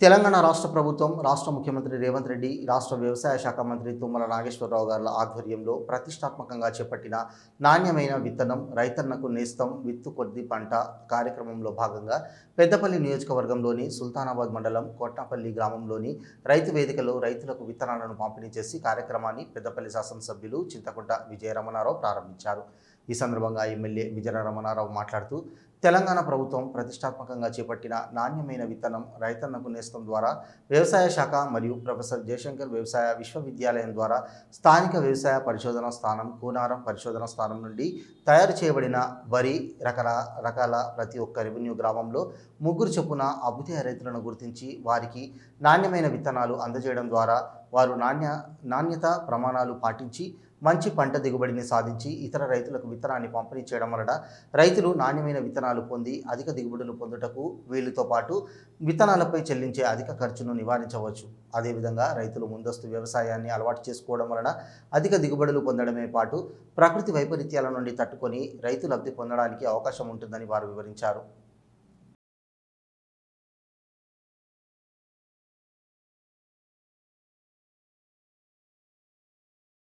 తెలంగాణ రాష్ట్ర ప్రభుత్వం రాష్ట్ర ముఖ్యమంత్రి రేవంత్ రెడ్డి రాష్ట్ర వ్యవసాయ శాఖ మంత్రి తుమ్మల నాగేశ్వరరావు గారి ఆధ్వర్యంలో ప్రతిష్టాత్మకంగా చేపట్టిన నాణ్యమైన విత్తనం రైతన్నకు నేస్తం విత్తు కొద్ది పంట కార్యక్రమంలో భాగంగా పెద్దపల్లి నియోజకవర్గంలోని సుల్తానాబాద్ మండలం కోట్నాపల్లి గ్రామంలోని రైతు వేదికలో రైతులకు విత్తనాలను పంపిణీ చేసి కార్యక్రమాన్ని పెద్దపల్లి శాసనసభ్యులు చింతకుంట విజయరమణారావు ప్రారంభించారు. ఈ సందర్భంగా ఎమ్మెల్యే విజయరమణారావు మాట్లాడుతూ తెలంగాణ ప్రభుత్వం ప్రతిష్టాత్మకంగా చేపట్టిన నాణ్యమైన విత్తనం రైతన్నకు నేస్తం ద్వారా వ్యవసాయ శాఖ మరియు ప్రొఫెసర్ జయశంకర్ వ్యవసాయ విశ్వవిద్యాలయం ద్వారా స్థానిక వ్యవసాయ పరిశోధన స్థానం కూనారం పరిశోధన స్థానం నుండి తయారు చేయబడిన వరి రకాల రకాల ప్రతి ఒక్క రెవెన్యూ గ్రామంలో ముగ్గురు చొప్పున అభ్యుదయ రైతులను గుర్తించి వారికి నాణ్యమైన విత్తనాలు అందజేయడం ద్వారా వారు నాణ్య నాణ్యత ప్రమాణాలు పాటించి మంచి పంట దిగుబడిని సాధించి ఇతర రైతులకు విత్తనాన్ని పంపిణీ చేయడం వలన రైతులు నాణ్యమైన విత్తనాలు పొంది అధిక దిగుబడులు పొందుటకు వీళ్ళతో పాటు విత్తనాలపై చెల్లించే అధిక ఖర్చును నివారించవచ్చు. అదేవిధంగా రైతులు ముందస్తు వ్యవసాయాన్ని అలవాటు చేసుకోవడం వలన అధిక దిగుబడులు పొందడమే పాటు ప్రకృతి వైపరీత్యాల నుండి తట్టుకొని రైతు లబ్ధి పొందడానికి అవకాశం ఉంటుందని వారు వివరించారు.